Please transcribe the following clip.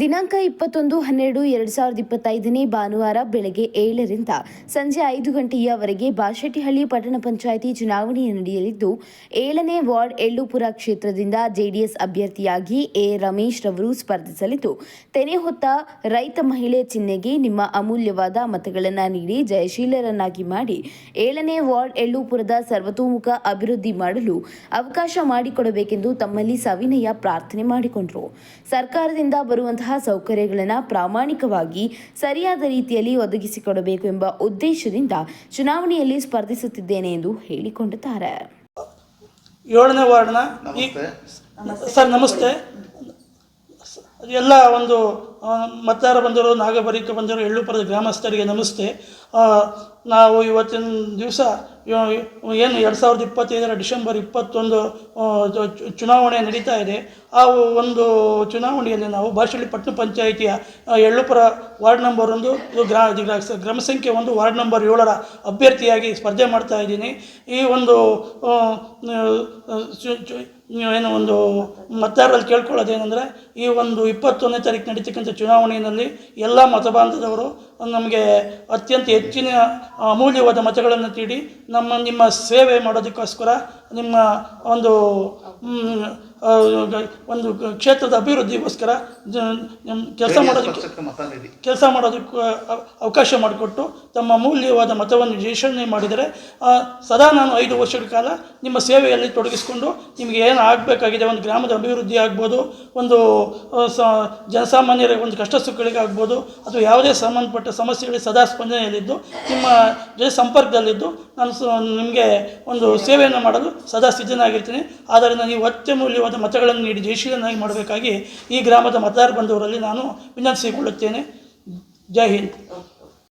ದಿನಾಂಕ ಇಪ್ಪತ್ತೊಂದು ಹನ್ನೆರಡು ಎರಡು ಸಾವಿರದ ಇಪ್ಪತ್ತೈದನೇ ಭಾನುವಾರ ಬೆಳಗ್ಗೆ ಏಳರಿಂದ ಸಂಜೆ ಐದು ಗಂಟೆಯವರೆಗೆ ಬಾಶೆಟ್ಟಿಹಳ್ಳಿ ಪಟ್ಟಣ ಪಂಚಾಯಿತಿ ಚುನಾವಣೆ ನಡೆಯಲಿದ್ದು ಏಳನೇ ವಾರ್ಡ್ ಎಳ್ಳುಪುರ ಕ್ಷೇತ್ರದಿಂದ ಜೆಡಿಎಸ್ ಅಭ್ಯರ್ಥಿಯಾಗಿ ಎ. ರಮೇಶ್ ರವರು ಸ್ಪರ್ಧಿಸಲಿದ್ದು, ತೆನೆ ಹೊತ್ತ ರೈತ ಮಹಿಳೆ ಚಿಹ್ನೆಗೆ ನಿಮ್ಮ ಅಮೂಲ್ಯವಾದ ಮತಗಳನ್ನು ನೀಡಿ ಜಯಶೀಲರನ್ನಾಗಿ ಮಾಡಿ ಏಳನೇ ವಾರ್ಡ್ ಎಳ್ಳುಪುರದ ಸರ್ವತೋಮುಖ ಅಭಿವೃದ್ಧಿ ಮಾಡಲು ಅವಕಾಶ ಮಾಡಿಕೊಡಬೇಕೆಂದು ತಮ್ಮಲ್ಲಿ ಸವಿನಯ ಪ್ರಾರ್ಥನೆ ಮಾಡಿಕೊಂಡರು. ಸರ್ಕಾರದಿಂದ ಬರುವಂತಹ ಸೌಕರ್ಯಗಳನ್ನು ಪ್ರಾಮಾಣಿಕವಾಗಿ ಸರಿಯಾದ ರೀತಿಯಲ್ಲಿ ಒದಗಿಸಿಕೊಡಬೇಕು ಎಂಬ ಉದ್ದೇಶದಿಂದ ಚುನಾವಣೆಯಲ್ಲಿ ಸ್ಪರ್ಧಿಸುತ್ತಿದ್ದೇನೆ ಎಂದು ಹೇಳಿಕೊಂಡಿದ್ದಾರೆ. ಏಳನೇ ವಾರ್ಡ್ನ ಸರ್ ನಮಸ್ತೆ. ಎಲ್ಲ ಒಂದು ಆ, ಮತದಾರ ಬಂದರು ನಾಗಬರಿಕ ಬಂದರು ಎಳ್ಳುಪುರದ ಗ್ರಾಮಸ್ಥರಿಗೆ ನಮಸ್ತೆ. ನಾವು ಇವತ್ತಿನ ದಿವಸ ಏನು ಎರಡು ಸಾವಿರದ ಇಪ್ಪತ್ತೈದರ ಡಿಸೆಂಬರ್ ಇಪ್ಪತ್ತೊಂದು ಚುನಾವಣೆ ನಡೀತಾ ಇದೆ. ಆ ಒಂದು ಚುನಾವಣೆಯಲ್ಲಿ ನಾವು ಬಾಶಳ್ಳಿ ಪಟ್ಟಣ ಪಂಚಾಯಿತಿಯ ಎಳ್ಳುಪುರ ವಾರ್ಡ್ ನಂಬರ್ ಒಂದು ಗ್ರಾಮ ಗ್ರಾ ಗ್ರಾ- ಗ್ರಾಮ ಸಂಖ್ಯೆ ಒಂದು ವಾರ್ಡ್ ನಂಬರ್ ಏಳರ ಅಭ್ಯರ್ಥಿಯಾಗಿ ಸ್ಪರ್ಧೆ ಮಾಡ್ತಾ ಇದ್ದೀನಿ. ಈ ಒಂದು ಏನು ಒಂದು ಮತದಾರರಲ್ಲಿ ಕೇಳ್ಕೊಳ್ಳೋದೇನೆಂದರೆ ಈ ಒಂದು ಇಪ್ಪತ್ತೊಂದನೇ ತಾರೀಕು ನಡೀತಕ್ಕಂಥ ಚುನಾವಣೆಯಲ್ಲಿ ಎಲ್ಲ ಮತಬಾಂಧವರು ನಮಗೆ ಅತ್ಯಂತ ಹೆಚ್ಚಿನ ಅಮೂಲ್ಯವಾದ ಮತಗಳನ್ನು ತೀಡಿ ನಮ್ಮ ನಿಮ್ಮ ಸೇವೆ ಮಾಡೋದಕ್ಕೋಸ್ಕರ ನಿಮ್ಮ ಒಂದು ಒಂದು ಕ್ಷೇತ್ರದ ಅಭಿವೃದ್ಧಿಗೋಸ್ಕರ ಕೆಲಸ ಮಾಡೋದಕ್ಕೆ ಕೆಲಸ ಮಾಡೋದಕ್ಕೆ ಅವಕಾಶ ಮಾಡಿಕೊಟ್ಟು ತಮ್ಮ ಅಮೂಲ್ಯವಾದ ಮತವನ್ನು ಘೋಷಣೆ ಮಾಡಿದರೆ ಸದಾ ನಾನು ಐದು ವರ್ಷಗಳ ಕಾಲ ನಿಮ್ಮ ಸೇವೆಯಲ್ಲಿ ತೊಡಗಿಸಿಕೊಂಡು ನಿಮಗೆ ಏನು ಆಗಬೇಕಾಗಿದೆ ಒಂದು ಗ್ರಾಮದ ಅಭಿವೃದ್ಧಿ ಆಗ್ಬೋದು ಒಂದು ಸ ಜನಸಾಮಾನ್ಯರ ಒಂದು ಕಷ್ಟ ಸುಖಗಳಿಗಾಗ್ಬೋದು ಅಥವಾ ಯಾವುದೇ ಸಂಬಂಧಪಟ್ಟ ಸಮಸ್ಯೆಗಳಿಗೆ ಸದಾ ಸ್ಪಂದನೆಯಲ್ಲಿದ್ದು ನಿಮ್ಮ ಜೊತೆ ಸಂಪರ್ಕದಲ್ಲಿದ್ದು, ನಾನು ನಿಮಗೆ ಒಂದು ಸೇವೆಯನ್ನು ಮಾಡಲು ಸದಾ ಸಿದ್ಧನಾಗಿರ್ತೀನಿ ಆದ್ದರಿಂದ ನೀವು ಅತ್ಯಮೂಲ್ಯವಾದ ಮತಗಳನ್ನು ನೀಡಿ ಜಯಶೀಲನಾಗಿ ಮಾಡಬೇಕಾಗಿ ಈ ಗ್ರಾಮದ ಮತದಾರ ಬಂಧುವರಲ್ಲಿ ನಾನು ವಿನಂತಿಸಿಕೊಳ್ಳುತ್ತೇನೆ. ಜೈ ಹಿಂದ್.